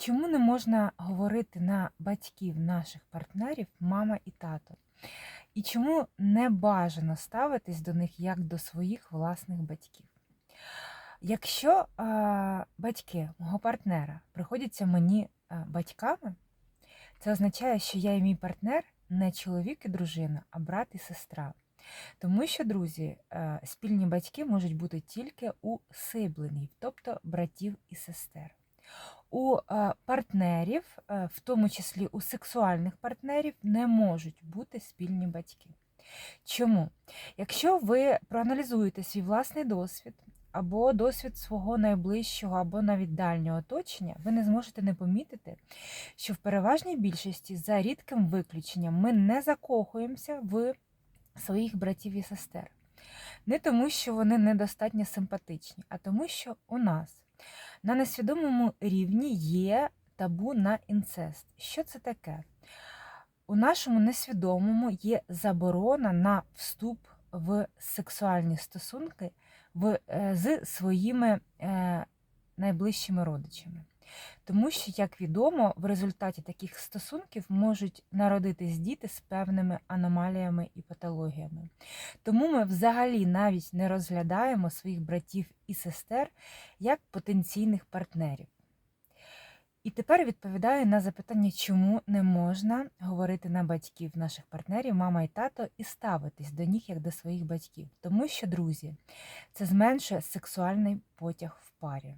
Чому не можна говорити на батьків наших партнерів мама і тато? І чому не бажано ставитись до них як до своїх власних батьків? Якщо а, батьки мого партнера приходяться мені батьками, це означає, що я і мій партнер не чоловік і дружина, а брат і сестра. Тому що, друзі, спільні батьки можуть бути тільки у сиблингів, тобто братів і сестер. У е, партнерів, е, в тому числі у сексуальних партнерів, не можуть бути спільні батьки. Чому? Якщо ви проаналізуєте свій власний досвід, або досвід свого найближчого, або навіть дальнього оточення, ви не зможете не помітити, що в переважній більшості, за рідким виключенням, ми не закохуємося в своїх братів і сестер. Не тому, що вони недостатньо симпатичні, а тому, що у нас на несвідомому рівні є табу на інцест. Що це таке? У нашому несвідомому є заборона на вступ в сексуальні стосунки е, з своїми е, найближчими родичами. Тому що, як відомо, в результаті таких стосунків можуть народитись діти з певними аномаліями і патологіями. Тому ми взагалі навіть не розглядаємо своїх братів і сестер як потенційних партнерів. І тепер відповідаю на запитання, чому не можна говорити на батьків наших партнерів, мама і тато, і ставитись до них як до своїх батьків. Тому що, друзі, це зменшує сексуальний потяг в парі.